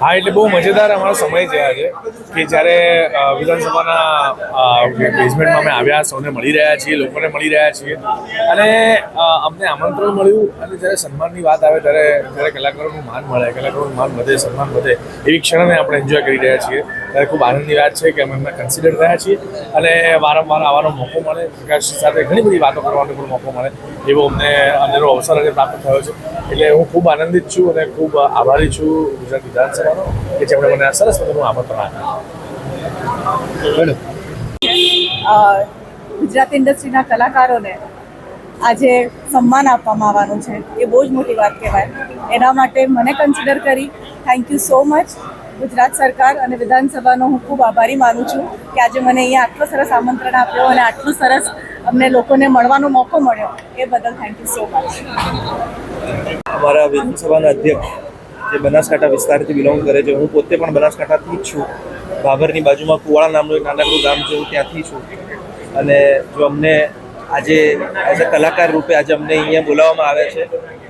હા, એટલે બહુ મજેદાર અમારો સમય છે આજે, કે જ્યારે વિધાનસભાના બેઝમેન્ટમાં અમે આવ્યા, સૌને મળી રહ્યા છીએ, લોકોને મળી રહ્યા છીએ. અને અમને આમંત્રણ મળ્યું અને જ્યારે સન્માનની વાત આવે ત્યારે, જ્યારે કલાકારોનું માન મળે, કલાકારોનું માન વધે, સન્માન વધે, એવી ક્ષણને આપણે એન્જોય કરી રહ્યા છીએ. ખૂબ આનંદની વાત છે કે અમે એમને કન્સિડર થયા છીએ. અને વારંવાર આવવાનો મોકો મળે. પ્રકાશ સાથે ઘણી બધી વાતો કરવાનો પણ મોકો મળે. એવો અમને અંદરનો અવસર આજે પ્રાપ્ત થયો છે. એટલે હું ખૂબ આનંદિત છું અને ખૂબ આભારી છું ગુજરાત વિધાનસભાનો કે જેમણે મને આ સરસ મજાનું આમંત્રણ આપ્યું. ગુજરાત ઇન્ડસ્ટ્રીના કલાકારોને આજે સન્માન આપવામાં આવવાનું છે. એ બહુ જ મોટી વાત કહેવાય. એના માટે મને કન્સિડર કરી. Thank you so much Gujarat સરકાર અને વિધાનસભાનો હું ખૂબ આભારી માનું છું કે આજે મને અહીંયા આટલો સરસ આમંત્રણ આપ્યો અને આટલું સરસ અમને લોકોને મળવાનો મોકો મળ્યો. એ બદલ થેન્ક યુ સો મચ અમારા વિધાનસભાના અધ્યક્ષ જે બનાસકાંઠા વિસ્તારથી બિલોંગ કરે છે, હું પોતે પણ બનાસકાંઠાથી જ છું. ભાભરની બાજુમાં કુવાળા નામનું એક નાનકડું ગામ છે, હું ત્યાંથી છું. અને જો અમને આજે એઝ અ કલાકાર રૂપે આજે અમને અહીંયા બોલાવવામાં આવે છે,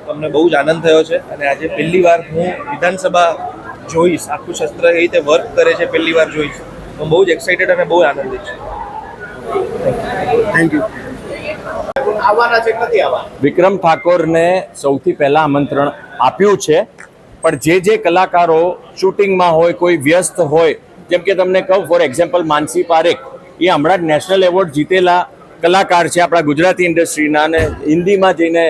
તો અમને બહુ જ આનંદ થયો છે. અને આજે પહેલી વાર હું વિધાનસભા જોઈશ આખું શસ્ત્ર એ રીતે વર્ક કરે છે પહેલી વાર જોઈશ. હું બહુ જ એક્સાઇટેડ અને બહુ આનંદિત છું. થેન્ક યુ વિક્રમ ઠાકોરને સૌથી પહેલા આમંત્રણ આપ્યું છે પણ જે જે કલાકારો શૂટિંગમાં હોય કોઈ વ્યસ્ત હોય જેમ કે તમને કહું ફોર એક્ઝામ્પલ માનસી પારેખ એ હમણાં જ નેશનલ એવોર્ડ જીતેલા કલાકાર છે આપણા ગુજરાતી ઇન્ડસ્ટ્રીના અને હિન્દીમાં જઈને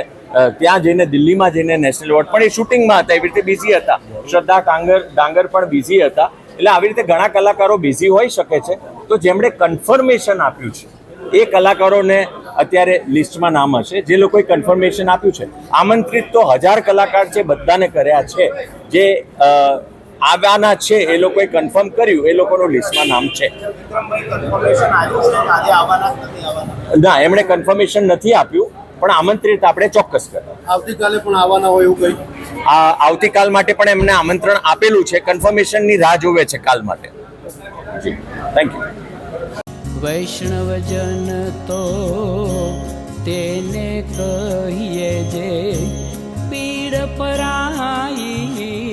ત્યાં જઈને દિલ્હીમાં જઈને નેશનલ એવોર્ડ પણ એ શૂટિંગમાં હતા એવી રીતે બિઝી હતા. શ્રદ્ધા કાંગર ડાંગર પણ બિઝી હતા. એટલે આવી રીતે ઘણા કલાકારો બિઝી હોઈ શકે છે. તો જેમણે કન્ફર્મેશન આપ્યું છે એ કલાકારોને અત્યારે લિસ્ટમાં નામ હશે. જે લોકોએ કન્ફર્મેશન આપ્યું છે આમંત્રિત તો હજાર કલાકાર છે બધાને કર્યા છે. જે આવવાના છે એ લોકોએ કન્ફર્મ કર્યું એ લોકોનું લિસ્ટમાં નામ છે. ના એમણે કન્ફર્મેશન નથી આપ્યું. પણ આમંત્રિત આપણે ચોક્કસ કર્યા આવતીકાલે પણ આવવાના હોય એવું કઈ? આ આવતીકાલ માટે પણ એમને આમંત્રણ આપેલું છે. કન્ફર્મેશનની રાહ જોવે છે કાલ માટે. જી. થેન્ક યુ વૈષ્ણવજન તો તેને કહીએ જે પીડ પરાઈ